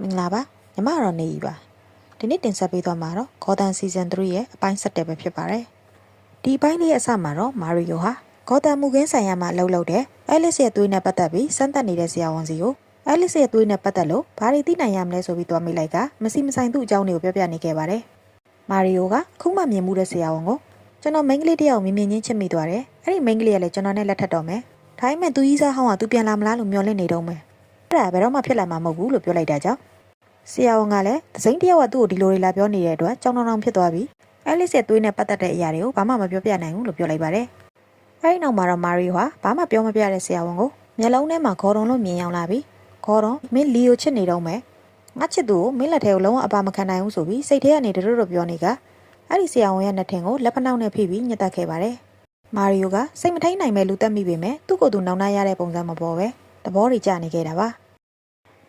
မင်္ဂလာပါညီမတော့နေပြီပါဒီနေ့တင်ဆက်ပေးသွားမှာတော့ Gotham Season 3ရဲ့အပိုင်း7ပဲဖြစ်ပါတယ်ဒီအပိုင်းလေးရဲ့အစမှာတော့မာရီယိုဟာ Gotham မူခင်းဆိုင်ရာမှာလှုပ်လှုပ်တဲ့ Alice ရဲ့သွေးနဲ့ပတ်သက်ပြီးစမ်းသပ်နေတဲ့ဆရာဝန်စီကို Alice ရဲ့သွေးနဲ့ပတ်သက်လို့ဘာတွေသိနိုင်ရမလဲဆိုပြီးသွားမိလိုက်ကမစီမဆိုင်သူ့အကြောင်းတွေကိုပြောပြနေခဲ့ပါတယ်မာရီယိုကခုမှမြင်မှုတဲ့ဆရာဝန်ကိုကျွန်တော်မိန်းကလေးတယောက်မြင်မြင်ချင်းချစ်မိသွားတယ်အဲ့ဒီမိန်းကလေးကလည်းကျွန်တော်နဲ့လက်ထပ်တော့မယ်ဒါပေမဲ့သူကြီးစားဟောင်းကသူပြန်လာမလားလို့မျှော်လင့်နေတော့မယ် အဲ့ဒါဘယ်တော့မှဖြစ်လာမှာမဟုတ်ဘူးလို့ပြောလိုက်တာကြောင့်ဆရာဝန်ကလည်းသစိမ့်တယောက်ကသူ့ကိုဒီလိုတွေလာပြောနေတဲ့အတွက်ကြောင်တောင်တောင်ဖြစ်သွားပြီးအဲလစ်ရဲ့သွေးနဲ့ပတ်သက်တဲ့အရာတွေကိုဘာမှမပြောပြနိုင်ဘူးလို့ပြောလိုက်ပါတယ်။အဲဒီနောက်မှာတော့မာရီဟာဘာမှပြောမပြတဲ့ဆရာဝန်ကိုမျက်လုံးထဲမှာခေါ်တော်လို့မြင်ရောက်လာပြီးခေါ်တော်မင်းလီကိုချစ်နေတော့မယ်။ငါချစ်သူကိုမင်းလက်ထဲကိုလုံးဝအပါမခံနိုင်ဘူးဆိုပြီးစိတ်ထဲကနေတရတော်ပြောနေကအဲ့ဒီဆရာဝန်ရဲ့နှစ်ထင်ကိုလက်ဖက်နှောက်နဲ့ဖိပြီးညှက်တက်ခဲ့ပါတယ်။မာရီယိုကစိတ်မထိန်နိုင်မဲ့လူတက်မိပေမဲ့သူ့ကိုယ်သူနောင်နာရတဲ့ပုံစံမပေါ်ပဲ သဘောတွေကျနေခဲ့တာပါ။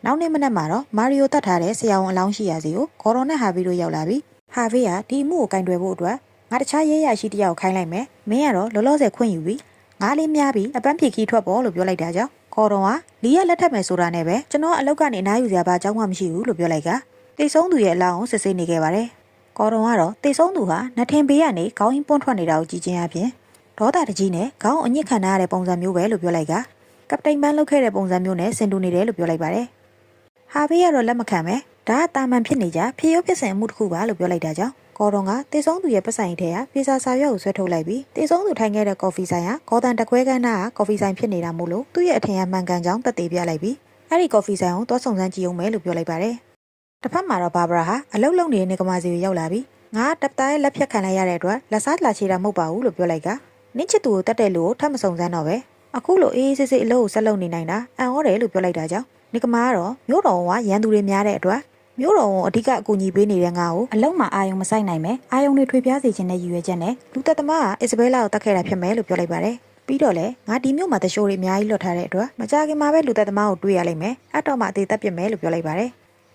နောက်နေ့မနက်မှာတော့မာရီယိုတတ်ထားတဲ့ဆရာဝန်အလောင်းရှိရာစီကိုဂေါ်တော်နဲ့ဟာဗီတို့ရောက်လာပြီးဟာဗီကဒီအမှုကိုကင်တွယ်ဖို့အတွက်ငါတခြားရဲရရှိတစ်ယောက်ခိုင်းလိုက်မယ်မင်းကတော့လောလောဆယ်ခွင့်ယူပြီးငါလေးများပြီးအပန်းဖြေခီးထွက်ပေါ်လို့ပြောလိုက်တာကြောင့်ဂေါ်တော်ကလီရလက်ထပ်မယ်ဆိုတာနဲ့ပဲကျွန်တော်အလောက်ကနေအနားယူစရာဘာအကြောင်းမှမရှိဘူးလို့ပြောလိုက်ကတိတ်ဆုံးသူရဲ့အလောင်းကိုစစ်ဆေးနေခဲ့ပါတယ်ဂေါ်တော်ကတော့တိတ်ဆုံးသူဟာနှထင်ပေးကနေခေါင်းရင်းပွန့်ထွက်နေတာကိုကြည့်ချင်းအပြင်ဒေါသတကြီးနဲ့ခေါင်းအညစ်ခံရတဲ့ပုံစံမျိုးပဲလို့ပြောလိုက်က ကပတိန်ပန်းလုပ်ခဲ့တဲ့ပုံစံမျိုးနဲ့ဆင်တူနေတယ်လို့ပြောလိုက်ပါတယ်ဟာဘေးကတော့လက်မခံပဲဒါကတာမန်ဖြစ်နေကြဖြေရုပ်ဖြစ်စဉ်အမှုတစ်ခုပါလို့ပြောလိုက်တာကြောင့်ကော်ရွန်ကတေဆုံးသူရဲ့ပတ်ဆိုင်ထဲကဖေစာစာရွက်ကိုဆွဲထုတ်လိုက်ပြီးတေဆုံးသူထိုင်ခဲ့တဲ့ကော်ဖီဆိုင်ကကော်တန်တခွဲကန်းနာကကော်ဖီဆိုင်ဖြစ်နေတာမို့လို့သူ့ရဲ့အထင်အမှန်ကန်ကြောင်းသက်သေပြလိုက်ပြီးအဲ့ဒီကော်ဖီဆိုင်ကိုသွားဆောင်စမ်းကြည့်အောင်မယ်လို့ပြောလိုက်ပါတယ်တစ်ဖက်မှာတော့ဘာဘရာဟာအလုတ်လုံနေတဲ့နေကမာစီကိုရောက်လာပြီးငါတပ်သားရဲ့လက်ဖြတ်ခံလိုက်ရတဲ့အတွက်လက်စားလာချေတာမဟုတ်ပါဘူးလို့ပြောလိုက်ကနင့်ချစ်သူကိုတတ်တဲ့လူကိုထပ်မစုံစမ်းတော့ပဲ အခုလိုအေးအေးဆေးဆေးအလုပ်ကိုဆက်လုပ်နေနိုင်တာအံ့ဩတယ်လို့ပြောလိုက်တာကြောင့်နိကမာကတော့မြို့တော်ဝန်ကရန်သူတွေများတဲ့အတွက်မြို့တော်ဝန်အဓိကအကူအညီပေးနေတဲ့ငါ့ကိုအလုံးမှာအာယုံမဆိုင်နိုင်ပဲအာယုံတွေထွေပြားစေခြင်းနဲ့ရည်ရွယ်ချက်နဲ့လူသက်သမားကအစ္စဘဲလာကိုတတ်ခဲ့တာဖြစ်မယ်လို့ပြောလိုက်ပါတယ်ပြီးတော့လေငါဒီမြို့မှာတရှိုးတွေအများကြီးလွတ်ထားတဲ့အတွက်မကြခင်မှာပဲလူသက်သမားကိုတွေ့ရလိမ့်မယ်အတော့မှအသေးသက်ပြစ်မယ်လို့ပြောလိုက်ပါတယ်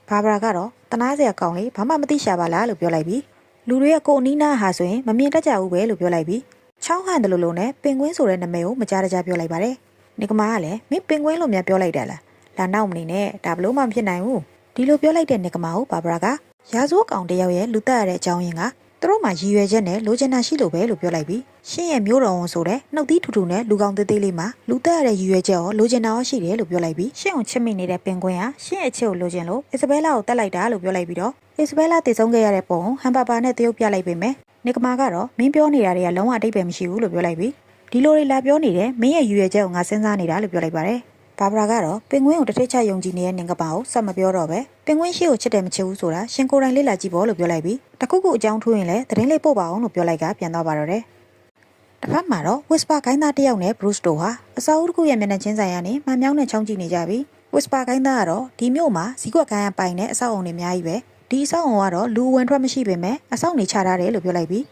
ဘာဘရာကတော့တနာစရာကောင်းလေဘာမှမသိရှာပါလားလို့ပြောလိုက်ပြီးလူတွေကကိုအနီးနားဟာဆိုရင်မမြင်တတ်ကြဘူးပဲလို့ပြောလိုက်ပြီး ချောင်းဟန်တယ်လို့လို့နဲ့ပင်ကွင်းဆိုတဲ့နာမည်ကိုမကြားတကြားပြောလိုက်ပါတယ်နိကမာကလည်းမင်းပင်ကွင်းလို့များပြောလိုက်တယ်လားလာနောက်မနေနဲ့ဒါဘလို့မှမဖြစ်နိုင်ဘူးဒီလိုပြောလိုက်တဲ့နေကမာကိုဘာဘရာကရာဇဝတ်ကောင်တယောက်ရဲ့လူတက်ရတဲ့အကြောင်းရင်းကသူတို့မှရည်ရွယ်ချက်နဲ့လိုချင်တာရှိလို့ပဲလို့ပြောလိုက်ပြီးရှင်းရဲ့မျိုးတော်ဝန်ဆိုတဲ့နှုတ်သီးထူထူနဲ့လူကောင်သေးသေးလေးမှာလူတက်ရတဲ့ရည်ရွယ်ချက်ရောလိုချင်တာရောရှိတယ်လို့ပြောလိုက်ပြီးရှင်းအောင်ချစ်မိနေတဲ့ပင်ကွင်းကရှင်းရဲ့ချစ်ကိုလိုချင်လို့အစ်စဘဲလာကိုတက်လိုက်တာလို့ပြောလိုက်ပြီးတော့အစ်စဘဲလာတည်ဆုံးခဲ့ရတဲ့ပုံကိုဟမ်ပါပါနဲ့တရုပ်ပြလိုက်ပေမဲ့ နေကမာကတော့မင်းပြောနေတာတွေကလုံးဝအတိတ်ပဲမရှိဘူးလို့ပြောလိုက်ပြီးဒီလိုတွေလာပြောနေတယ်မင်းရဲ့ရည်ရွယ်ချက်ကိုငါစဉ်းစားနေတာလို့ပြောလိုက်ပါတယ်ဘာဘရာကတော့ပင်ကွင်းကိုတစ်ထိတ်ချယုံကြည်နေတဲ့နင်ကပါကိုစက်မပြောတော့ပဲပင်ကွင်းရှိကိုချစ်တယ်မချစ်ဘူးဆိုတာရှင်ကိုယ်တိုင်လေ့လာကြည့်ဖို့လို့ပြောလိုက်ပြီးတခုခုအကြောင်းထိုးရင်လည်းသတင်းလေးပို့ပါအောင်လို့ပြောလိုက်ကပြန်သွားပါတော့တယ်တစ်ဖက်မှာတော့ Whisper ခိုင်းသားတစ်ယောက်နဲ့ Bruce တို့ဟာအစာအုပ်တစ်ခုရဲ့မျက်နှာချင်းဆိုင်ကနေမှန်မြောင်းနဲ့ချောင်းကြည့်နေကြပြီး Whisper ခိုင်းသားကတော့ဒီမြို့မှာဇီကွက်ကိုင်းရပိုင်တဲ့အဆောက်အုံတွေအများကြီးပဲ ဒီအဆောက်အုံကတော့လူဝင်ထွက်မရှိပေမဲ့အဆောက်နေချထားတယ်လို့ပြောလိုက်ပြီး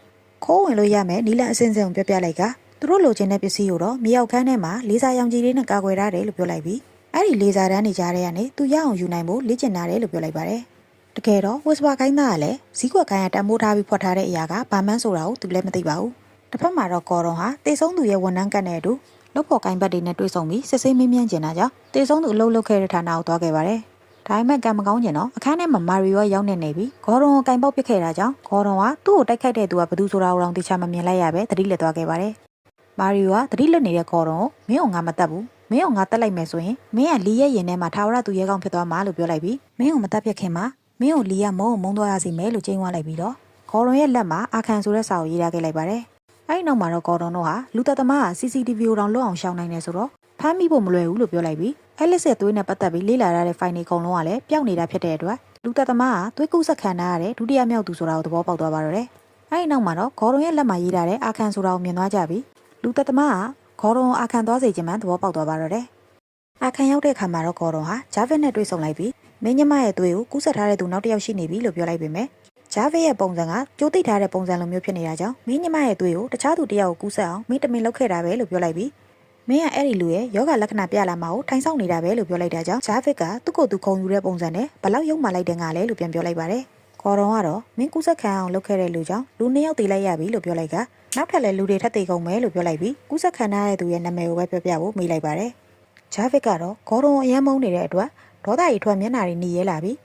ခိုးဝင်လို့ရမယ်နီလန်အစင်းစင်းကိုပြောပြလိုက်ကသူတို့လိုချင်တဲ့ပစ္စည်းကိုတော့မြေအောက်ခန်းထဲမှာလေးစားရောင်ကြီးလေးနဲ့ကာကွယ်ထားတယ်လို့ပြောလိုက်ပြီးအဲ့ဒီလေဆာတန်းနေကြတဲ့ကနေသူရအောင်ယူနိုင်ဖို့လေ့ကျင့်ထားတယ်လို့ပြောလိုက်ပါတယ်။တကယ်တော့ဝစ်စပါခိုင်းသားကလည်းဇီးကွက်ခိုင်းကတံမိုးထားပြီးဖွက်ထားတဲ့အရာကဘာမှန်းဆိုတာကိုသူလည်းမသိပါဘူး။တစ်ဖက်မှာတော့ကော်ရွန်ဟာတေဆုံးသူရဲ့ဝန်ထမ်းကတ်နဲ့အတူလုပ်ဖို့ကိုင်းဘတ်တွေနဲ့တွေ့ဆုံပြီးစစ်ဆေးမင်းမြန်းကျင်တာကြောင့်တေဆုံးသူအလုပ်လုပ်ခဲ့တဲ့ဌာနကိုသွားခဲ့ပါတယ်။ ဒါပေမဲ့ကံမကောင်းကျင်တော့အခန်းထဲမှာမာရီယောရောက်နေနေပြီးဂေါ်ရွန်ကိုကင်ပေါက်ပစ်ခဲ့တာကြောင့်ဂေါ်ရွန်ကသူ့ကိုတိုက်ခိုက်တဲ့သူကဘယ်သူဆိုတာကိုတော့သိချမမြင်လိုက်ရပဲသတိလက်သွားခဲ့ပါတယ်။မာရီယိုကသတိလက်နေတဲ့ဂေါ်ရွန်ကိုမင်းကငါမတတ်ဘူးမင်းကငါတက်လိုက်မယ်ဆိုရင်မင်းကလီရဲ့ရင်ထဲမှာထာဝရသူရဲကောင်းဖြစ်သွားမှာလို့ပြောလိုက်ပြီးမင်းကိုမတက်ပြစ်ခင်မှာမင်းကိုလီကမုံမုံသွားရစီမယ်လို့ကျင်းသွားလိုက်ပြီးတော့ဂေါ်ရွန်ရဲ့လက်မှာအာခံဆိုတဲ့စာကိုရေးထားခဲ့လိုက်ပါတယ်အဲဒီနောက်မှာတော့ဂေါ်ရွန်တို့ဟာလူသက်သမားက CCTV ကိုတောင်လွတ်အောင်ရှောင်နိုင်တယ်ဆိုတော့ ဖမ်းမိဖို့မလွယ်ဘူးလို့ပြောလိုက်ပြီးအဲလစ်ရဲ့သွေးနဲ့ပတ်သက်ပြီးလေ့လာရတဲ့ဖိုင်တွေအကုန်လုံးကလည်းပျောက်နေတာဖြစ်တဲ့အတွက်လူသက်သမားကသွေးကူးဆက်ခံထားရတဲ့ဒုတိယမြောက်သူဆိုတာကိုသဘောပေါက်သွားပါတော့တယ်အဲဒီနောက်မှာတော့ဂေါ်ရွန်ရဲ့လက်မှာရေးထားတဲ့အာခံဆိုတာကိုမြင်သွားကြပြီးလူသက်သမားကဂေါ်ရွန်ကိုအာခံသွားစေခြင်းမှသဘောပေါက်သွားပါတော့တယ်အခန်းရောက်တဲ့အခါမှာတော့ဂေါ်ရွန်ဟာဂျာဗစ်နဲ့တွေ့ဆုံလိုက်ပြီးမင်းညမရဲ့သွေးကိုကူးဆက်ထားတဲ့သူနောက်တစ်ယောက်ရှိနေပြီလို့ပြောလိုက်ပေမဲ့ဂျာဗစ်ရဲ့ပုံစံကကြိုးသိပ်ထားတဲ့ပုံစံလိုမျိုးဖြစ်နေတာကြောင့်မင်းညမရဲ့သွေးကိုတခြားသူတစ်ယောက်ကိုကူးဆက်အောင်မင်းတမင်လုပ်ခဲ့တာပဲလို့ပြောလိုက်ပြီး မင်းကအဲ့ဒီလူရဲ့ယောဂလက္ခဏာပြလာမှာကိုထိုင်ဆောင်နေတာပဲလို့ပြောလိုက်တာကြောင့်ဂျာဗစ်ကသူ့ကိုယ်သူခုံယူတဲ့ပုံစံနဲ့ဘလောက်ယုံမှလိုက်တဲ့ငါလဲလို့ပြန်ပြောလိုက်ပါတယ်ဂေါ်ရွန်ကတော့မင်းကူးဆက်ခံအောင်လုပ်ခဲ့တဲ့လူကြောင့်လူနှစ်ယောက်တည်လိုက်ရပြီလို့ပြောလိုက်ကနောက်ထပ်လည်းလူတွေထပ်တည်ကုန်မယ်လို့ပြောလိုက်ပြီးကူးဆက်ခံရတဲ့သူရဲ့နာမည်ကိုပဲပြောပြဖို့မေးလိုက်ပါတယ်ဂျာဗစ်ကတော့ဂေါ်ရွန်အရန်မုန်းနေတဲ့အတွက်ဒေါသကြီးထွက်မျက်နှာတွေหนีရဲလာပြီး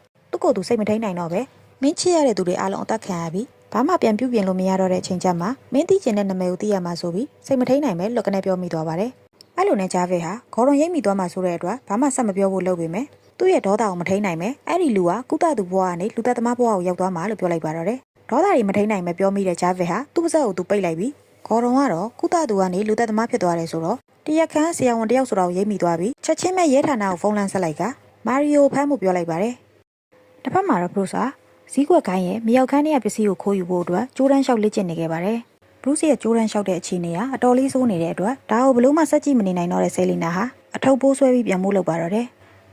ကိုယ်သူစိတ်မထိန်နိုင်တော့ပဲမင်းချစ်ရတဲ့သူတွေအားလုံးအသက်ခံရပြီးဘာမှပြန်ပြုတ်ပြင်လို့မရတော့တဲ့အချိန်ကျမှမင်းသိကျင်တဲ့နာမည်ကိုသိရမှာဆိုပြီးစိတ်မထိန်နိုင်ပဲလွတ်ကနေပြောမိသွားပါတယ် အဲ့လိုနဲ့ဂျာဗစ်ဟာခေါ်ရွန်ရိပ်မိသွားမှဆိုတဲ့အတွက်ဘာမှဆက်မပြောဖို့လုပ်ပေမဲ့သူ့ရဲ့ဒေါသကိုမထိန်နိုင်ပဲအဲ့ဒီလူကကုသသူဘဝကနေလူသက်သမားဘဝကိုရောက်သွားမှလို့ပြောလိုက်ပါတော့တယ်ဒေါသတွေမထိန်နိုင်ပဲပြောမိတဲ့ဂျာဗစ်ဟာသူ့ပါဇက်ကိုသူပိတ်လိုက်ပြီးခေါ်ရွန်ကတော့ကုသသူကနေလူသက်သမားဖြစ်သွားတယ်ဆိုတော့တရက်ခန်းဆရာဝန်တယောက်ဆိုတော့ရိပ်မိသွားပြီးချက်ချင်းပဲရဲဌာနကိုဖုန်းလန်းဆက်လိုက်ကမာရီယိုဖမ်းမှုပြောလိုက်ပါတယ်တစ်ဖက်မှာတော့ဘရုစ်ဟာဇီးကွက်ကိုင်းရဲ့မြောက်ခန်းရဲ့ပစ္စည်းကိုခိုးယူဖို့အတွက်ဂျိုးဒန်လျှောက်လေ့ကျင့်နေခဲ့ပါတယ် ဘရုစ်ရဲ့ဂျိုးဒန်လျှောက်တဲ့အခြေအနေကအတော်လေးဆိုးနေတဲ့အတွက်ဒါကိုဘလို့မှစက်ကြည့်မနေနိုင်တော့တဲ့ဆယ်လီနာဟာအထုပ်ပိုးဆွဲပြီးပြန်မိုးလုပ်ပါတော့တယ်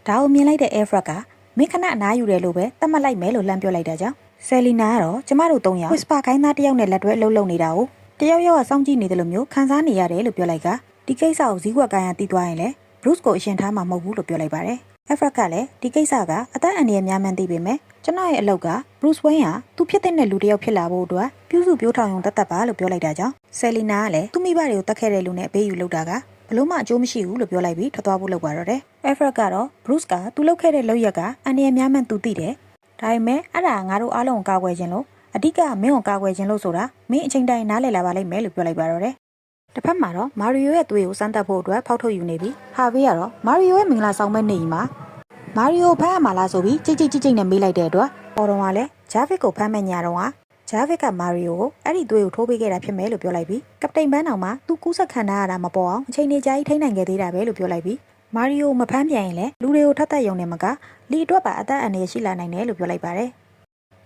ဒါကိုမြင်လိုက်တဲ့ Air Frag ကမင်းခဏအနားယူတယ်လို့ပဲသတ်မှတ်လိုက်မယ်လို့လှမ်းပြောလိုက်တာကြောင့်ဆယ်လီနာကတော့ကျမတို့၃ယောက် Whisper ခိုင်းသားတစ်ယောက်နဲ့လက်တွဲအလုပ်လုပ်နေတာကိုတယောက်ယောက်ကစောင့်ကြည့်နေတယ်လို့မျိုးခံစားနေရတယ်လို့ပြောလိုက်ကဒီကိစ္စကိုဇီးကွက်ကိုင်းရတီးသွားရင်လေ Bruce ကိုအရှင်ထားမှာမဟုတ်ဘူးလို့ပြောလိုက်ပါတယ်။ Efrat ကလည်းဒီကိစ္စကအသက်အန္တရာယ်များမှန်းသိပေမဲ့ ကျွန်တော်ရဲ့အလုပ်က Bruce Wayne ဟာသူဖြစ်တဲ့လူတစ်ယောက်ဖြစ်လာဖို့အတွက်ပြုစုပြောထောင်ရုံတသက်ပါလို့ပြောလိုက်တာကြောင့် Selina ကလည်းသူ့မိဘတွေကိုတတ်ခဲ့တဲ့လူနဲ့အပေးယူလုပ်တာကဘလို့မှအကျိုးမရှိဘူးလို့ပြောလိုက်ပြီးထွက်သွားဖို့လုပ်ပါတော့တယ်။ Efrat ကတော့ Bruce ကသူလုပ်ခဲ့တဲ့လုပ်ရက်ကအန္တရာယ်များမှန်းသူသိတယ်။ဒါပေမဲ့အဲ့ဒါငါတို့အားလုံးကိုကာကွယ်ခြင်းလို့အဓိကမင်းကိုကာကွယ်ခြင်းလို့ဆိုတာမင်းအချိန်တိုင်းနားလည်လာပါလိမ့်မယ်လို့ပြောလိုက်ပါတော့တယ်။တစ်ဖက်မှာတော့မာရီယိုရဲ့သွေးကိုစမ်းသပ်ဖို့အတွက်ဖောက်ထုတ်ယူနေပြီဟာဗေးကတော့မာရီယိုရဲ့မင်္ဂလာဆောင်မဲ့နေကြီးမှာ မာရီယိုဖမ်းရမှာလားဆိုပြီးကြိတ်ကြိတ်ကြိတ်ကြိတ်နဲ့မေးလိုက်တဲ့အတွက်ပေါ်တော်ကလည်းဂျာဗစ်ကိုဖမ်းမဲ့ညာတော့ကဂျာဗစ်ကမာရီယိုကိုအဲ့ဒီသွေးကိုထိုးပေးခဲ့တာဖြစ်မယ်လို့ပြောလိုက်ပြီးကပတိန်ဘန်းတော်မှာသူကူးဆက်ခံထားရတာမပေါ်အောင်အချိန်နေကြာကြီးထိန်းနိုင်ခဲ့သေးတာပဲလို့ပြောလိုက်ပြီးမာရီယိုမဖမ်းပြန်ရင်လည်းလူတွေကိုထပ်သက်ယုံနေမှာကလီအတွက်ပါအသက်အန္တရာယ်ရှိလာနိုင်တယ်လို့ပြောလိုက်ပါတယ်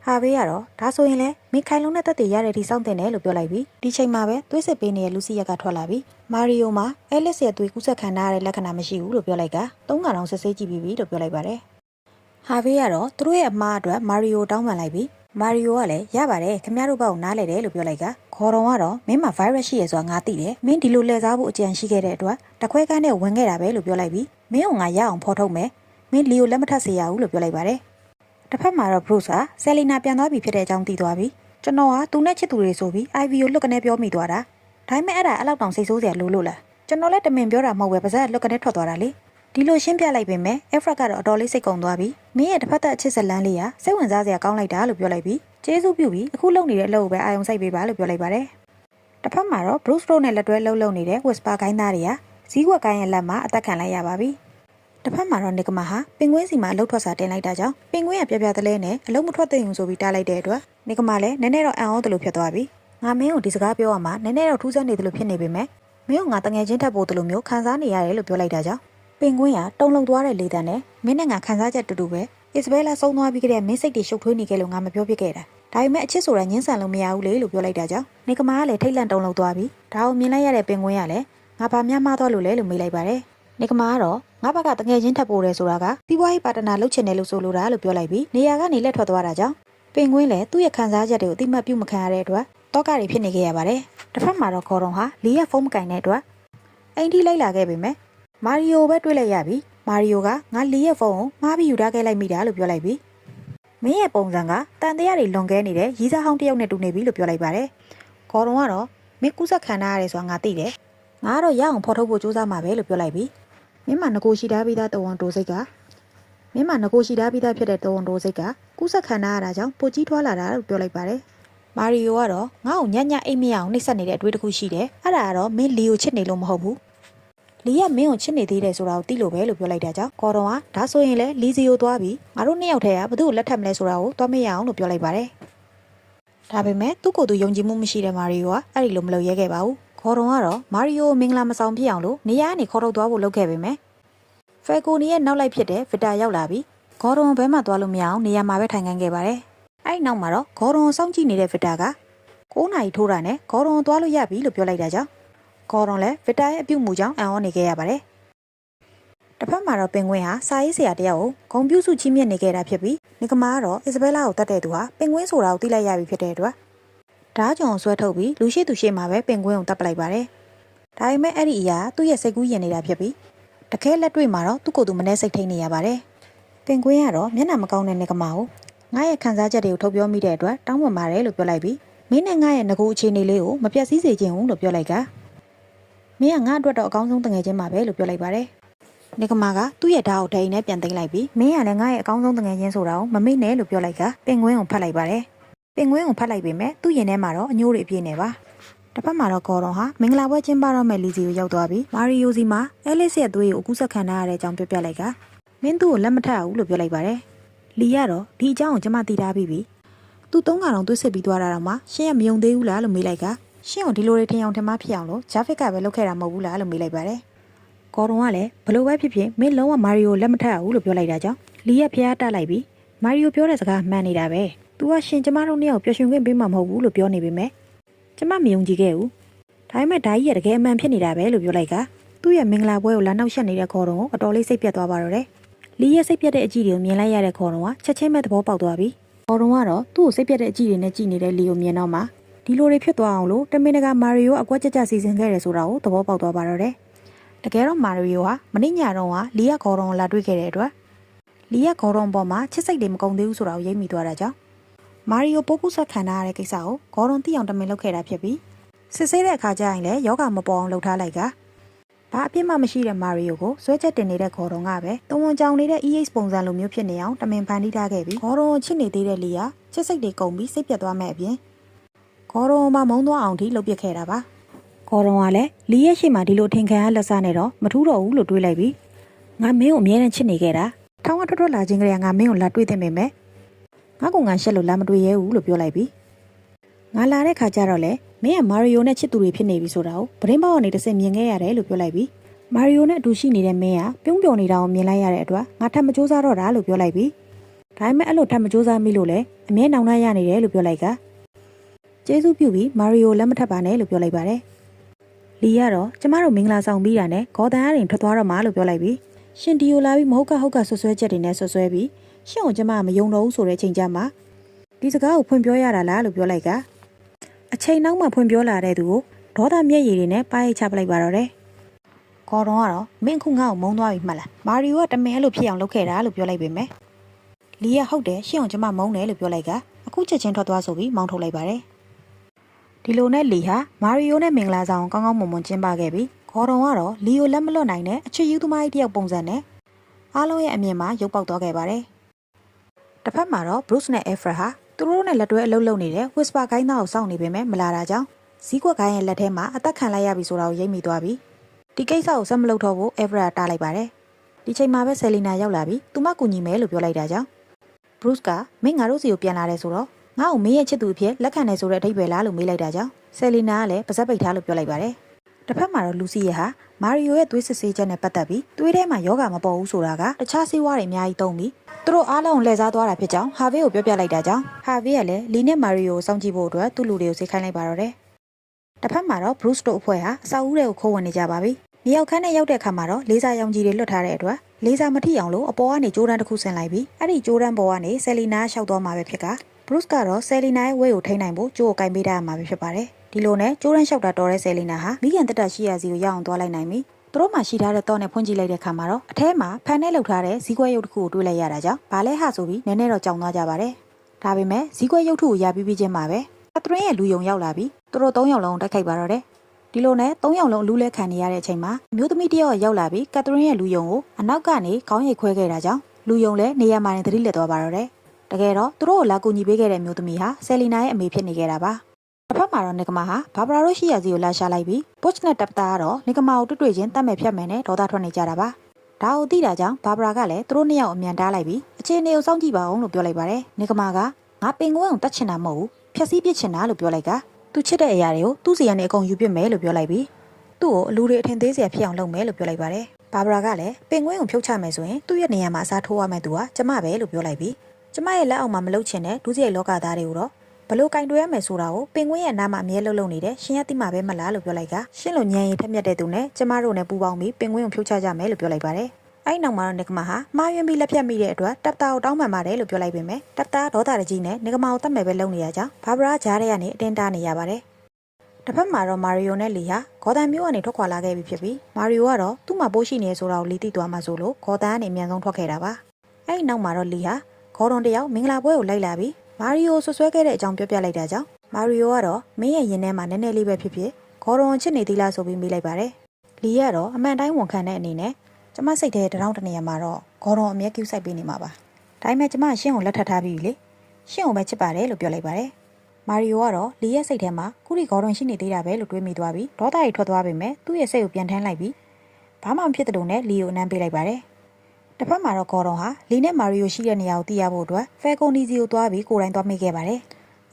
ဟာဘေးကတော့ဒါဆိုရင်လည်းမိခိုင်လုံးနဲ့တက်တည်ရတဲ့ဒီစောင့်တင်တယ်လို့ပြောလိုက်ပြီးဒီချိန်မှာပဲသွေးစစ်ပေးနေတဲ့လူစီရက်ကထွက်လာပြီးမာရီယိုမှာအဲလစ်ရဲ့သွေးကူးဆက်ခံထားရတဲ့လက္ခဏာမရှိဘူးလို့ပြောလိုက်ကသုံးကောင်အောင်စစ်ဆေးကြည့်ပြီးပြီလို့ပြောလိုက်ပါတယ်ဟာဘေးကတော့သူတို့ရဲ့အမားအတွက်မာရီယိုတောင်းပန်လိုက်ပြီးမာရီယိုကလည်းရပါတယ်ခင်ဗျားတို့ဘောက်နားလဲတယ်လို့ပြောလိုက်ကခေါ်တော်ကတော့မင်းမှာ virus ရှိရဆိုတာငါသိတယ်မင်းဒီလိုလှည့်စားဖို့အကြံရှိခဲ့တဲ့အတွက်တခွဲကန်းနဲ့ဝင်ခဲ့တာပဲလို့ပြောလိုက်ပြီးမင်းကငါရအောင်ဖော်ထုတ်မယ်မင်းလီယိုလက်မထပ်စေရဘူးလို့ပြောလိုက်ပါတယ် တစ်ဖက်မှာတော့ Bruce ဟာဆယ်လီနာပြန်သွားပြီဖြစ်တဲ့အကြောင်းသိသွားပြီးကျွန်တော်ကသူနဲ့ချစ်သူတွေဆိုပြီး IV ကိုလွတ်ကနေပြောမိသွားတာဒါပေမဲ့အဲ့ဒါအဲ့လောက်တောင်စိတ်ဆိုးစရာလိုလို့လားကျွန်တော်လည်းတမင်ပြောတာမဟုတ်ပဲပါဇက်လွတ်ကနေထွက်သွားတာလေဒီလိုရှင်းပြလိုက်ပေမဲ့ Efrat ကတော့အတော်လေးစိတ်ကုန်သွားပြီးမင်းရဲ့တစ်ဖက်သက်အချစ်ဆက်လန်းလေးကစိတ်ဝင်စားစရာကောင်းလိုက်တာလို့ပြောလိုက်ပြီးကျေးဇူးပြုပြီးအခုလုပ်နေတဲ့အလုပ်ကိုပဲအာရုံစိုက်ပေးပါလို့ပြောလိုက်ပါတယ်တစ်ဖက်မှာတော့ Bruce Rowe နဲ့လက်တွဲလှုပ်လှုပ်နေတဲ့ Whisper ဂိုင်းသားတွေကဇီးကွက်ကိုင်းရဲ့လက်မှာအသက်ခံလိုက်ရပါပြီ တစ်ဖက်မှာတော့နေကမာဟာပင်ကွင်းစီမှာအလုတ်ထွက်စာတင်လိုက်တာကြောင့်ပင်ကွင်းကပြပြတလဲနဲ့အလုတ်မထွက်သိအောင်ဆိုပြီးတားလိုက်တဲ့အတွက်နေကမာလည်းနည်းနည်းတော့အံ့ဩတယ်လို့ဖြစ်သွားပြီငါမင်းကိုဒီစကားပြောရမှာနည်းနည်းတော့ထူးဆန်းနေတယ်လို့ဖြစ်နေပေမဲ့မင်းကငါတငယ်ချင်းထပ်ဖို့တလို့မျိုးခံစားနေရတယ်လို့ပြောလိုက်တာကြောင့်ပင်ကွင်းကတုံလုံသွားတဲ့လေတံနဲ့မင်းနဲ့ငါခံစားချက်တူတူပဲအစ်စဘဲလာဆုံးသွားပြီးကြတဲ့မင်းစိတ်တွေရှုပ်ထွေးနေခဲ့လို့ငါမပြောပြခဲ့တာဒါပေမဲ့အချစ်ဆိုတာညှင်းဆန်လို့မရဘူးလေလို့ပြောလိုက်တာကြောင့်နေကမာကလည်းထိတ်လန့်တုံလုံသွားပြီးဒါကိုမြင်လိုက်ရတဲ့ပင်ကွင်းကလည်းငါဘာမှမသွားလို့လဲလို့မေးလိုက်ပါတယ် နေကမာကတော့ငါဘက်ကတငယ်ချင်းထပ်ပို့တယ်ဆိုတာကစီးပွားရေးပါတနာလုပ်ချင်တယ်လို့ဆိုလိုတာလို့ပြောလိုက်ပြီးနေရာကနေလက်ထွက်သွားတာကြောင့်ပင်ကွင်းလည်းသူ့ရဲ့ခံစားချက်တွေကိုအတိမတ်ပြုမခံရတဲ့အတွက်တောကတွေဖြစ်နေခဲ့ရပါတယ်တစ်ဖက်မှာတော့ခေါ်တော်ဟာလီရဲ့ဖုန်းမကင်တဲ့အတွက်အိမ်ထိလိုက်လာခဲ့ပေမဲ့မာရီယိုပဲတွေ့လိုက်ရပြီးမာရီယိုကငါလီရဲ့ဖုန်းကိုမှားပြီးယူထားခဲ့လိုက်မိတာလို့ပြောလိုက်ပြီးမင်းရဲ့ပုံစံကတန်တရားတွေလွန်ကဲနေတဲ့ရီးစားဟောင်းတစ်ယောက်နဲ့တူနေပြီလို့ပြောလိုက်ပါတယ်ခေါ်တော်ကတော့မင်းကူးဆက်ခံထားရတယ်ဆိုတာငါသိတယ်ငါကတော့ရအောင်ဖော်ထုတ်ဖို့စူးစမ်းမှာပဲလို့ပြောလိုက်ပြီး မင်းမငကိုရှိထားပြီးသားတဝန်တိုးစိတ်ကမင်းမငကိုရှိထားပြီးသားဖြစ်တဲ့တဝန်တိုးစိတ်ကကူးဆက်ခံထားရတာကြောင့်ပိုကြီးထွားလာတာလို့ပြောလိုက်ပါတယ်မာရီယိုကတော့ငါ့ကိုညံ့ညံ့အိတ်မရအောင်နှိပ်စက်နေတဲ့အတွေ့တစ်ခုရှိတယ်အဲ့ဒါကတော့မင်းလီကိုချစ်နေလို့မဟုတ်ဘူးလီကမင်းကိုချစ်နေသေးတယ်ဆိုတာကိုသိလို့ပဲလို့ပြောလိုက်တာကြောင့်ကော်တော်ကဒါဆိုရင်လည်းလီစီကိုသွားပြီးငါတို့နှစ်ယောက်တည်းကဘသူ့ကိုလက်ထပ်မလဲဆိုတာကိုသွားမရအောင်လို့ပြောလိုက်ပါတယ်ဒါပေမဲ့သူ့ကိုယ်သူယုံကြည်မှုမရှိတဲ့မာရီယိုကအဲ့ဒီလိုမလုပ်ရဲခဲ့ပါဘူး ခေါ်တော်ကတော့မာရီယိုမင်္ဂလာမဆောင်ဖြစ်အောင်လို့နေရာကနေခေါ်ထုတ်သွားဖို့လုပ်ခဲ့ပေမဲ့ဖယ်ကိုနီရဲ့နောက်လိုက်ဖြစ်တဲ့ဗစ်တာရောက်လာပြီးဂေါ်ဒွန်ဘဲမှသွားလို့မရအောင်နေရာမှာပဲထိုင်ခန်းခဲ့ပါတယ်။အဲ့ဒီနောက်မှာတော့ဂေါ်ဒွန်စောင့်ကြည့်နေတဲ့ဗစ်တာက9နာရီထိုးတာနဲ့ဂေါ်ဒွန်သွားလို့ရပြီလို့ပြောလိုက်တာကြောင့်ဂေါ်ဒွန်လည်းဗစ်တာရဲ့အပြုတ်မှုကြောင့်အံ့ဩနေခဲ့ရပါတယ်။တစ်ဖက်မှာတော့ပင်ကွင်းဟာစာရေးဆရာတယောက်ကိုဂုံပြုစုချီးမြှင့်နေခဲ့တာဖြစ်ပြီးနီကမာကတော့အစ်စဘဲလာကိုတတ်တဲ့သူဟာပင်ကွင်းဆိုတာကိုသိလိုက်ရပြီဖြစ်တဲ့အတွက် ဓားကြောင်ဆွဲထုတ်ပြီးလူရှိသူရှိမှပဲပင်ကွင်းကိုတတ်ပလိုက်ပါတယ်။ဒါပေမဲ့အဲ့ဒီအရာသူ့ရဲ့စိတ်ကူးယဉ်နေတာဖြစ်ပြီးတခဲလက်တွေ့မှာတော့သူ့ကိုယ်သူမနှဲစိတ်ထိန်နေရပါတယ်။ပင်ကွင်းကတော့မျက်နှာမကောင်းတဲ့နေကမာကိုငါရဲ့ခံစားချက်တွေကိုထုတ်ပြောမိတဲ့အတွက်တောင်းပန်ပါတယ်လို့ပြောလိုက်ပြီးမင်းနဲ့ငါရဲ့ငကူအခြေအနေလေးကိုမပြတ်စည်းစေခြင်းဘူးလို့ပြောလိုက်ကမင်းကငါအတွက်တော့အကောင်းဆုံးတငယ်ချင်းပါပဲလို့ပြောလိုက်ပါတယ်နေကမာကသူ့ရဲ့ဓာတ်ကိုဒိန်နဲ့ပြန်သိမ်းလိုက်ပြီးမင်းကလည်းငါ့ရဲ့အကောင်းဆုံးတငယ်ချင်းဆိုတာကိုမမေ့နဲ့လို့ပြောလိုက်ကပင်ကွင်းကိုဖတ်လိုက်ပါတယ် ပင်ကွင်းကိုဖတ်လိုက်ပေမဲ့သူ့ရင်ထဲမှာတော့အညိုးတွေအပြည့်နေပါတစ်ဖက်မှာတော့ကော်ရွန်ဟာမင်္ဂလာပွဲကျင်းပတော့မဲ့လီစီကိုရောက်သွားပြီးမာရီယိုစီမှာအဲလစ်ရဲ့သွေးကိုအကူးဆက်ခံထားရတဲ့အကြောင်းပြောပြလိုက်ကမင်းသူ့ကိုလက်မထပ်ဘူးလို့ပြောလိုက်ပါတယ်လီကတော့ဒီအကြောင်းကိုကျမသိထားပြီးပြီသူသုံးကောင်သွေးစစ်ပြီးသွားတာတော့မှရှင်းရမယုံသေးဘူးလားလို့မေးလိုက်ကရှင်းကိုဒီလိုတွေထင်အောင်ထင်မှဖြစ်အောင်လို့ဂျာဖစ်ကပဲလုပ်ခဲ့တာမဟုတ်ဘူးလားလို့မေးလိုက်ပါတယ်ကော်ရွန်ကလည်းဘလို့ပဲဖြစ်ဖြစ်မင်းလုံးဝမာရီယိုလက်မထပ်ဘူးလို့ပြောလိုက်တာကြောင့်လီရက်ဖျားတက်လိုက်ပြီးမာရီယိုပြောတဲ့စကားမှန်နေတာပဲ။ तू ကရှင်ကျမတို့နှစ်ယောက်ပျော်ရွှင်ခွင့်ပေးမှာမဟုတ်ဘူးလို့ပြောနေပေမဲ့ကျမမယုံကြည်ခဲ့ဘူး။ဒါပေမဲ့ဒါကြီးရတကယ်အမှန်ဖြစ်နေတာပဲလို့ပြောလိုက်ကသူ့ရဲ့မင်္ဂလာပွဲကိုလာနောက်ရှက်နေတဲ့ခေါ်တော်ကိုအတော်လေးစိတ်ပြတ်သွားပါတော့တယ်။လီရက်စိတ်ပြတ်တဲ့အကြည့်တွေကိုမြင်လိုက်ရတဲ့ခေါ်တော်ကချက်ချင်းပဲသဘောပေါက်သွားပြီ။ခေါ်တော်ကတော့သူ့ကိုစိတ်ပြတ်တဲ့အကြည့်တွေနဲ့ကြည့်နေတဲ့လီကိုမြင်တော့မှဒီလိုတွေဖြစ်သွားအောင်လို့တမင်တကာမာရီယိုအကွက်ကြကြစီစဉ်ခဲ့တယ်ဆိုတာကိုသဘောပေါက်သွားပါတော့တယ်။တကယ်တော့မာရီယိုဟာမနေ့ညတော့ကလီယာဂေါ်ရွန်ကိုလာတွေ့ခဲ့တဲ့အတွက်လီယာဂေါ်ရွန်ပေါ်မှာချစ်စိတ်တွေမကုန်သေးဘူးဆိုတာကိုရိပ်မိသွားတာကြောင့် မာရီယိုပိုးကူးဆက်ခံထားရတဲ့ကိစ္စကိုဂေါ်ရွန်သိအောင်တမင်လုပ်ခဲ့တာဖြစ်ပြီးစစ်ဆေးတဲ့အခါကျရင်လည်းယောဂမပေါ်အောင်လုပ်ထားလိုက်ကဘာအပြစ်မှမရှိတဲ့မာရီယိုကိုဆွဲချက်တင်နေတဲ့ဂေါ်ရွန်ကပဲတုံဝန်ကြောင်နေတဲ့ EH ပုံစံလိုမျိုးဖြစ်နေအောင်တမင်ဖန်တီးထားခဲ့ပြီးဂေါ်ရွန်ကိုချစ်နေသေးတဲ့လီယာချစ်စိတ်တွေကုန်ပြီးစိတ်ပြတ်သွားမဲ့အပြင်ဂေါ်ရွန်မှာမုန်းသွားအောင်ထိလုပ်ပစ်ခဲ့တာပါကော်ရွန်ကလည်းလီရဲ့ရှိမှဒီလိုထင်ခံရလက်စားနေတော့မထူးတော့ဘူးလို့တွေးလိုက်ပြီးငါမင်းကိုအမြဲတမ်းချစ်နေခဲ့တာထောင်ကထွက်ထွက်လာခြင်းကလေးကငါမင်းကိုလာတွေ့တဲ့မိမယ် ငါကငါရှက်လို့လာမတွေ့ရဲဘူးလို့ပြောလိုက်ပြီးငါလာတဲ့ခါကျတော့လေမင်းကမာရီယိုနဲ့ချစ်သူတွေဖြစ်နေပြီဆိုတာကိုဗရင်းဘောက်ကနေတစ်စင်မြင်ခဲ့ရတယ်လို့ပြောလိုက်ပြီးမာရီယိုနဲ့အတူရှိနေတဲ့မင်းကပြုံးပျော်နေတာကိုမြင်လိုက်ရတဲ့အတွက်ငါထပ်မကြိုးစားတော့တာလို့ပြောလိုက်ပြီးဒါပေမဲ့အဲ့လိုထပ်မကြိုးစားမိလို့လေအမြဲနောင်နှရနေတယ်လို့ပြောလိုက်ကကျေးဇူးပြုပြီးမာရီယိုလက်မထပ်ပါနဲ့လို့ပြောလိုက်ပါတယ်လီကတော့ကျမတို့မင်္ဂလာဆောင်ပြီးတာနဲ့ဂေါ်တန်အရင်ထွက်သွားတော့မှာလို့ပြောလိုက်ပြီးရှင်ဒီယိုလာပြီးမဟုတ်ကဟုတ်ကဆွဆွဲချက်တွေနဲ့ဆွဆွဲပြီး ရှင်ကိုကျမမယုံတော့ဘူးဆိုတဲ့အချိန်ကျမှဒီစကားကိုဖွင့်ပြောရတာလားလို့ပြောလိုက်ကအချိန်နောက်မှဖွင့်ပြောလာတဲ့သူကိုဒေါသမျက်ရည်တွေနဲ့ပါရိုက်ချပလိုက်ပါတော့တယ်။ကော်တော်ကတော့မင်းခုငါ့ကိုမုန်းသွားပြီမှတ်လား။မာရီယိုကတမင်အဲ့လိုဖြစ်အောင်လုပ်ခဲ့တာလို့ပြောလိုက်ပေမဲ့လီကဟုတ်တယ်ရှင်ကိုကျမမုန်းတယ်လို့ပြောလိုက်ကအခုချက်ချင်းထွက်သွားဆိုပြီးမောင်းထုတ်လိုက်ပါတယ်။ဒီလိုနဲ့လီဟာမာရီယိုနဲ့မင်္ဂလာဆောင်ကောင်းကောင်းမွန်မွန်ကျင်းပခဲ့ပြီးခေါ်တော်ကတော့လီယိုလက်မလွတ်နိုင်တဲ့အချစ်ယူသမားကြီးတယောက်ပုံစံနဲ့အားလုံးရဲ့အမြင်မှာရုပ်ပေါက်သွားခဲ့ပါတယ်။ တစ်ဖက်မှာတော့ Bruce နဲ့ Efra ဟာသူတို့နဲ့လက်တွဲအလုပ်လုပ်နေတဲ့ Whisper ဂိုင်းသားကိုစောင့်နေပေမဲ့မလာတာကြောင့်ဇီးကွက်ဂိုင်းရဲ့လက်ထဲမှာအသက်ခံလိုက်ရပြီဆိုတာကိုရိပ်မိသွားပြီးဒီကိစ္စကိုဆက်မလုပ်တော့ဘူး Efra တားလိုက်ပါတယ်။ဒီချိန်မှာပဲ Selina ရောက်လာပြီးသူမကူညီမယ်လို့ပြောလိုက်တာကြောင့် Bruce ကမင်းငါတို့စီကိုပြန်လာတယ်ဆိုတော့ငါ့ကိုမင်းရဲ့ချစ်သူအဖြစ်လက်ခံတယ်ဆိုတဲ့အဓိပ္ပာယ်လားလို့မေးလိုက်တာကြောင့်ဆယ်လီနာကလည်းပါဇက်ပိတ်ထားလို့ပြောလိုက်ပါတယ်။ တစ်ဖက်မှာတော့လူစီရဲ့ဟာမာရီယိုရဲ့သွေးစစ်ဆေးချက်နဲ့ပတ်သက်ပြီးသွေးထဲမှာယောဂမပေါ်ဘူးဆိုတာကတခြားဆေးဝါးတွေအများကြီးသုံးပြီးသူတို့အားလုံးကိုလှည့်စားသွားတာဖြစ်ကြောင်းဟာဗေးကိုပြောပြလိုက်တာကြောင့်ဟာဗေးကလည်းလီနဲ့မာရီယိုကိုစောင့်ကြည့်ဖို့အတွက်သူ့လူတွေကိုစိတ်ခိုင်းလိုက်ပါတော့တယ်။တစ်ဖက်မှာတော့ Bruce တို့အဖွဲ့ဟာအစာဦးတွေကိုခိုးဝင်နေကြပါပြီ။မြေရောက်ခန်းနဲ့ရောက်တဲ့အခါမှာတော့လေးစားရောင်ကြီးတွေလွတ်ထားတဲ့အတွက်လေးစားမထိအောင်လို့အပေါ်ကနေကြိုးတန်းတစ်ခုဆင်လိုက်ပြီးအဲ့ဒီကြိုးတန်းပေါ်ကနေဆယ်လီနာရှောက်သွားမှာပဲဖြစ်က Bruce ကတော့ဆယ်လီနာရဲ့ဝဲကိုထိန်းနိုင်ဖို့ကြိုးကိုကင်ပေးထားရမှာပဲဖြစ်ပါတယ်။ဒီလိုနဲ့ကြိုးတန်းလျှောက်တာတော်တဲ့ဆယ်လီနာဟာမိခင်တက်တာရှိရစီကိုရအောင်သွားလိုက်နိုင်ပြီ။သူတို့မှရှိထားတဲ့တော့နဲ့ဖွင့်ကြည့်လိုက်တဲ့အခါမှာတော့အထဲမှာဖန်နဲ့လှုပ်ထားတဲ့ဇီးကွဲရုပ်တစ်ခုကိုတွေ့လိုက်ရတာကြောင့်ဘာလဲဟာဆိုပြီးနည်းနည်းတော့ကြောင်သွားကြပါတယ်။ဒါပေမဲ့ဇီးကွဲရုပ်ထုကိုရပြီးပြီးချင်းမှာပဲကထရင်းရဲ့လူယုံရောက်လာပြီးသူတို့၃ယောက်လုံးတိုက်ခိုက်ပါတော့တယ်။ဒီလိုနဲ့၃ယောက်လုံးအလူးလဲခံနေရတဲ့အချိန်မှာအမျိုးသမီးတစ်ယောက်ရောက်လာပြီးကထရင်းရဲ့လူယုံကိုအနောက်ကနေခေါင်းရိပ်ခွဲခဲ့တာကြောင့်လူယုံလည်းနေရာမှာနေသတိလက်သွားပါတော့တယ်။ တကယ်တော့သူတို့ကိုလာကူညီပေးခဲ့တဲ့မျိုးသမီးဟာဆယ်လီနာရဲ့အမေဖြစ်နေခဲ့တာပါ။တစ်ဖက်မှာတော့နေကမာဟာဘာဘရာတို့ရှိရာစီကိုလာရှာလိုက်ပြီးပုတ်ချ်နဲ့တပ်တာကတော့နေကမာကိုတွေ့တွေ့ချင်းတတ်မဲ့ဖြတ်မယ်နဲ့ဒေါသထွက်နေကြတာပါ။ဒါကိုသိတာကြောင့်ဘာဘရာကလည်းသူတို့နှစ်ယောက်အမြန်တားလိုက်ပြီးအခြေအနေကိုစောင့်ကြည့်ပါအောင်လို့ပြောလိုက်ပါတယ်။နေကမာကငါပင်ကွန်းကိုတတ်ချင်တာမဟုတ်ဘူး။ဖြက်စီးပစ်ချင်တာလို့ပြောလိုက်ကသူချစ်တဲ့အရာတွေကိုသူ့စီကနေအကုန်ယူပစ်မယ်လို့ပြောလိုက်ပြီးသူ့ကိုအလူတွေအထင်သေးစရာဖြစ်အောင်လုပ်မယ်လို့ပြောလိုက်ပါတယ်။ဘာဘရာကလည်းပင်ကွင်းကိုဖြုတ်ချမယ်ဆိုရင်သူ့ရဲ့နေရာမှာအစားထိုးရမယ့်သူကကျမပဲလို့ပြောလိုက်ပြီး ကျမရဲ့လက်အောက်မှာမလုချင်တဲ့ဒုစရိုက်လောကသားတွေကိုတော့ဘလို့ကင်တွဲရမယ်ဆိုတာကိုပင်ကွင်းရဲ့နားမှာအမြဲလှုပ်လှုပ်နေတဲ့ရှင်ရတိမပဲမလားလို့ပြောလိုက်ကရှင်းလို့ညံရင်ထက်မြက်တဲ့သူနဲ့ကျမတို့နဲ့ပူးပေါင်းပြီးပင်ကွင်းကိုဖြုတ်ချကြမယ်လို့ပြောလိုက်ပါတယ်။အဲ့နောက်မှာတော့နေကမာဟာမှားယွင်းပြီးလက်ဖြတ်မိတဲ့အတွက်တပ်သားကိုတောင်းပန်ပါတယ်လို့ပြောလိုက်ပေမဲ့တပ်သားဒေါသတကြီးနဲ့နေကမာကိုတတ်မယ်ပဲလုပ်နေရကြောင်းဘာဘရာဂျားရဲကနေအတင်းတားနေရပါတယ်။တစ်ဖက်မှာတော့မာရီယိုနဲ့လီဟာဂေါ်တန်မျိုးကနေထွက်ခွာလာခဲ့ပြီဖြစ်ပြီးမာရီယိုကတော့သူ့မှာပိုးရှိနေဆိုတာကိုလီသိသွားမှဆိုလို့ဂေါ်တန်ကနေအမြန်ဆုံးထွက်ခဲ့တာပါ။အဲ့ဒီနောက်မှာတော့လီဟာ ဂေါ်ဒွန်တယောက်မင်္ဂလာပွဲကိုလိုက်လာပြီးမာရီယိုဆွဆွဲခဲ့တဲ့အကြောင်းပြောပြလိုက်တာကြောင့်မာရီယိုကတော့မင်းရဲ့ရင်ထဲမှာနည်းနည်းလေးပဲဖြစ်ဖြစ်ဂေါ်ဒွန်ချစ်နေသေးလားဆိုပြီးမေးလိုက်ပါတယ်။လီကတော့အမှန်တိုင်းဝန်ခံတဲ့အနေနဲ့ကျမစိတ်ထဲတရောင်းတနေရာမှာတော့ဂေါ်ရွန်အမြဲကျူးဆိုင်ပေးနေမှာပါဒါပေမဲ့ကျမရှင်းကိုလက်ထပ်ထားပြီးပြီလေရှင်းကိုပဲချစ်ပါတယ်လို့ပြောလိုက်ပါတယ်မာရီယိုကတော့လီရဲ့စိတ်ထဲမှာခုဒီဂေါ်ရွန်ရှိနေသေးတာပဲလို့တွေးမိသွားပြီးဒေါသကြီးထွက်သွားပေမဲ့သူ့ရဲ့စိတ်ကိုပြန်ထမ်းလိုက်ပြီးဘာမှမဖြစ်တဲ့လို့နဲ့လီကိုအနမ်းပေးလိုက်ပါတယ် တစ်ဖက်မှာတော့ဂေါ်ရွန်ဟာလီနဲ့မာရီယိုရှိတဲ့နေရာကိုသိရဖို့အတွက်ဖဲကိုနီစီကိုသွားပြီးကိုယ်တိုင်သွားမိခဲ့ပါတယ်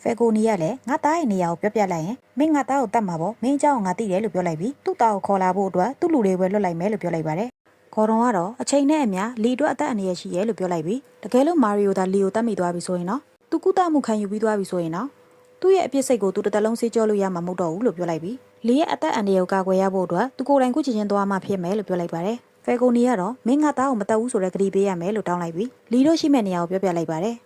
ဖဲကိုနီကလည်းငါသားရဲ့နေရာကိုပြောပြလိုက်ရင်မင်းငါသားကိုတတ်မှာပေါ့မင်းเจ้าကိုငါသိတယ်လို့ပြောလိုက်ပြီးသူ့သားကိုခေါ်လာဖို့အတွက်သူ့လူတွေပဲလွတ်လိုက်မယ်လို့ပြောလိုက်ပါတယ် ဂေါ်ရွန်ကတော့အချိန်နဲ့အမျှလီအတွက်အသက်အန္တရာယ်ရှိရဲလို့ပြောလိုက်ပြီးတကယ်လို့မာရီယိုသာလီကိုတတ်မိသွားပြီဆိုရင်တော့သူကုသမှုခံယူပြီးသွားပြီဆိုရင်တော့သူ့ရဲ့အပြစ်စိတ်ကိုသူတစ်သက်လုံးစေးကြောလို့ရမှာမဟုတ်တော့ဘူးလို့ပြောလိုက်ပြီးလီရဲ့အသက်အန္တရာယ်ကိုကာကွယ်ရဖို့အတွက်သူကိုယ်တိုင်ကုချင်ချင်းသွားမှဖြစ်မယ်လို့ပြောလိုက်ပါတယ် ဖဲကိုနီကတော့မင်းငါသားကိုမတက်ဘူးဆိုတဲ့ကတိပေးရမယ်လို့တောင်းလိုက်ပြီးလီတို့ရှိမဲ့နေရာကိုပြောပြလိုက်ပါတယ်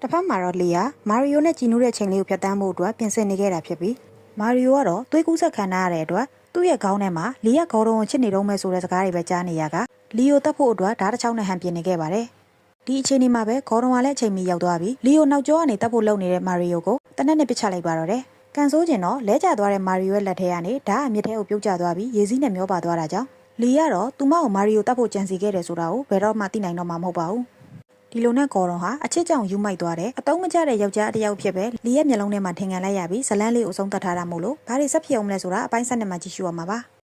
တစ်ဖက်မှာတော့လီယာမာရီယိုနဲ့ဂျီနူးတဲ့ချိန်လေးကိုဖျက်ဆီးဖို့အတွက်ပြင်ဆင်နေခဲ့တာဖြစ်ပြီးမာရီယိုကတော့သွေးကူးဆက်ခံရတဲ့အတွက်သူ့ရဲ့ခေါင်းထဲမှာလီယာခေါင်းတော်ကိုချစ်နေတော့မယ်ဆိုတဲ့စကားတွေပဲကြားနေရကလီယိုတက်ဖို့အတွက်ဓာတ်တစ်ချောင်းနဲ့ဟန်ပြနေခဲ့ပါတယ်။ဒီအချိန်ဒီမှာပဲဂေါ်ရွန်ကလည်းအချိန်မီရောက်သွားပြီးလီယိုနောက်ကျောကနေတက်ဖို့လုပ်နေတဲ့မာရီယိုကိုတနက်နဲ့ပစ်ချလိုက်ပါတော့တယ်။ကန်ဆိုးကျင်တော့လဲကျသွားတဲ့မာရီယိုရဲ့လက်ထဲကနေဓာတ်အမြစ်ထဲကိုပြုတ်ကျသွားပြီးရေစီးနဲ့မျောပါသွားတာကြောင့် လီကတော့သူမကိုမာရီယိုတက်ဖို့ကြံစီခဲ့တယ်ဆိုတာကိုဘယ်တော့မှသိနိုင်တော့မှာမဟုတ်ပါဘူး။ဒီလိုနဲ့ဂေါ်ရွန်ဟာအချစ်ကြောင်ယူမိုက်သွားတဲ့အတုံးမကျတဲ့ယောက်ျားတစ်ယောက်ဖြစ်ပဲလီရဲ့မျက်လုံးထဲမှာထင်ခံလိုက်ရပြီးဇလန်းလေးကိုအဆုံးသတ်ထားတာမို့လို့ဘာတွေဆက်ဖြစ်အောင်လဲဆိုတာအပိုင်းဆက်နဲ့မှကြည့်ရှုရမှာပါ။